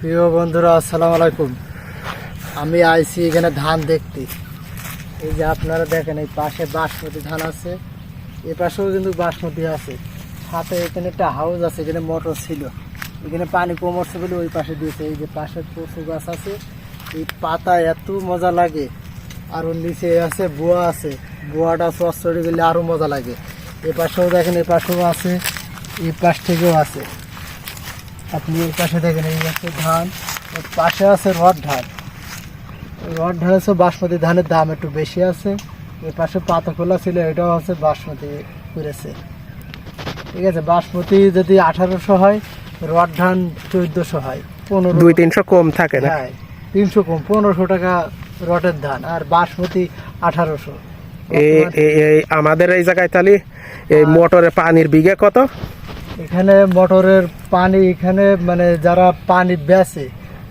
প্রিয় বন্ধুরা, আসসালামু আলাইকুম। আমি আইছি এখানে ধান দেখতে। এই যে আপনারা দেখেন, এই পাশে বাসমতি ধান আছে। এ পাশেও কিন্তু বাসমতি আছে। সাথে এখানে একটা হাউস আছে, এখানে মোটর ছিল। এখানে পানি কমরছে বলে ওই পাশে দিয়েছে। এই যে পাশে কচু গাছ আছে। এই পাতা এত মজা লাগে। আর ওর নিচে আছে বুয়া আছে। বুয়াটা চড়ে গেলে আরও মজা লাগে। এ পাশেও দেখেন, এ পাশেও আছে। এই পাশ থেকেও আছে। আপনি এই পাশে দেখেন এই আছে ধান ওর পাশে আছে রড ধান রড ধান আছে বাসমতি ধানের দাম একটু বেশি আছে। এর পাশে পাতা খোলা ছিল এটাও আছে বাসমতি করেছে। ঠিক আছে বাসমতি যদি আঠারোশো হয় রড ধান চোদ্দশো হয় পনেরো দুই তিনশো কম থাকে না? হ্যাঁ তিনশো কম পনেরোশো টাকা রটের ধান আর বাসমতি আঠারোশো। আমাদের এই জায়গায় তাহলে এই মোটরে পানির বিঘে কত? এখানে মোটরের পানি এখানে মানে যারা পানি বেচে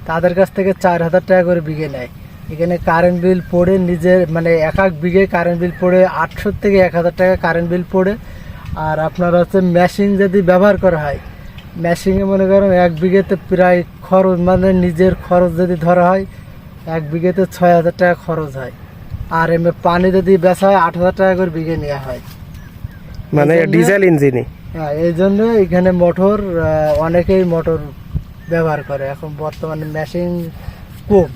তাদের কাছ থেকে চার হাজার টাকা করে বিঘে নেয়। এখানে কারেন্ট বিল পড়ে নিজের মানে এক এক বিঘে কারেন্ট বিল পড়ে আটশো থেকে এক হাজার টাকা কারেন্ট বিল পড়ে। আর আপনার হচ্ছে মেশিন যদি ব্যবহার করা হয় মেশিনে মনে করেন এক বিঘেতে প্রায় খরচ মানে নিজের খরচ যদি ধরা হয় এক বিঘেতে ছয় হাজার টাকা খরচ হয়। আর এমনি পানি যদি বেচা হয় আট হাজার টাকা করে বিঘে নেওয়া হয়। মানে ডিজেল ইঞ্জিনই হ্যাঁ এই জন্য এখানে মোটর অনেকেই মোটর ব্যবহার করে। এখন বর্তমানে মেশিন কম।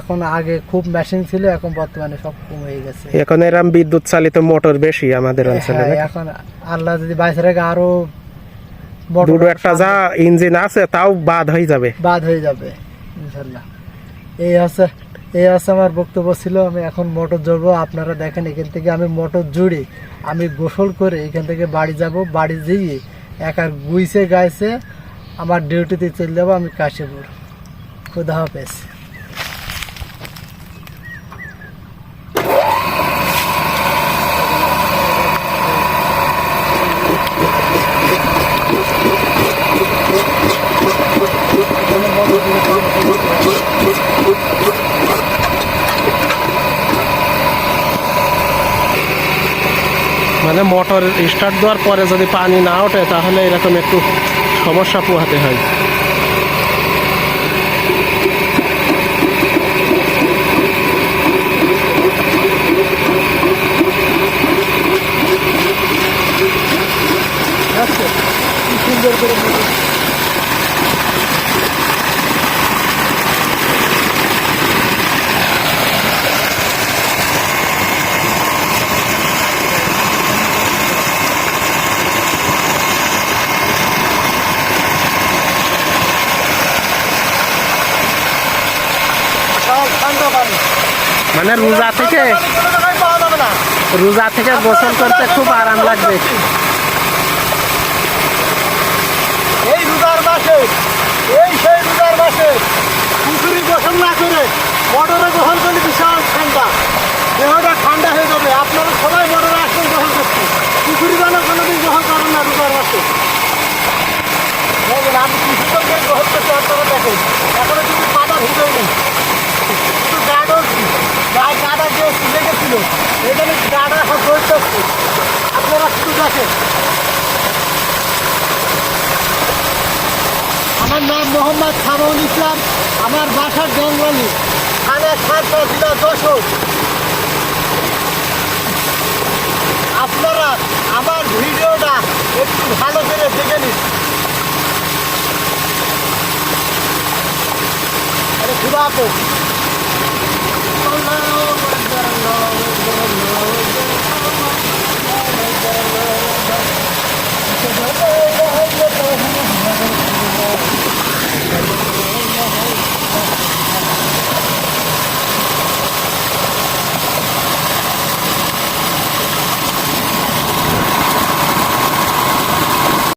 এখন আগে খুব মেশিন ছিল এখন বর্তমানে সব কম হয়ে গেছে। এখন এরম বিদ্যুৎ চালিত মোটর বেশি আমাদের অঞ্চলে হ্যাঁ, এখন আল্লাহ যদি বাইশে রেখে আরও দুটো একটা যা ইঞ্জিন আছে তাও বাদ হয়ে যাবে। বাদ হয়ে যাবে ইনশাল্লাহ। এই আছে এই আছে আমার বক্তব্য ছিল, আমি এখন মোটর জড়বো আপনারা দেখেন এখান থেকে আমি মোটর জুড়ি, আমি গোসল করে এখান থেকে বাড়ি যাব, বাড়ি যেয়ে একা গুইছে, গাইছে, আমার ডিউটিতে চলে যাব, আমি কাশীপুর। খুদা হাফেজ। মানে মোটর স্টার্ট দেওয়ার পরে যদি পানি না ওঠে, তাহলে এরকম একটু সমস্যা পোহাতে হয় আচ্ছা কি সুন্দর করে মোটর সব ঠান্ডা পানি মানে রোজা থেকে রোজা থেকে গোসল করতে খুব আরাম লাগবে। এই রোজার এই সেই রোজার মাসে পুকুরি গোসল না করে মোটরে গোসল করলে বিশাল ঠান্ডা দেহটা ঠান্ডা হয়ে যাবে আপনারা সবাই মোটরে আসবেন গোসল করতে পুকুরি যেন কোনোদিন গোসল করেন না রোজার মাসে দেখবেন আমি কি সুন্দর করে গোসল করতে আপনারা দেখেন এখনও কিন্তু কাদা ঢুকে নেই কিন্তু গাডও গায়ে কাদা যে লেগেছিল এখানে গাডা এখন দৌড়তে আপনারা শুধু দেখেন। আমার নাম মোহাম্মদ সামাউল ইসলাম, আমার বাসার জঙ্গলি। থানা সাতটা জেলা যশোর। আপনারা আমার ভিডিওটা একটু ভালো করে দেখে নিন। আরে খুদা হাফেজ। আল্লাহু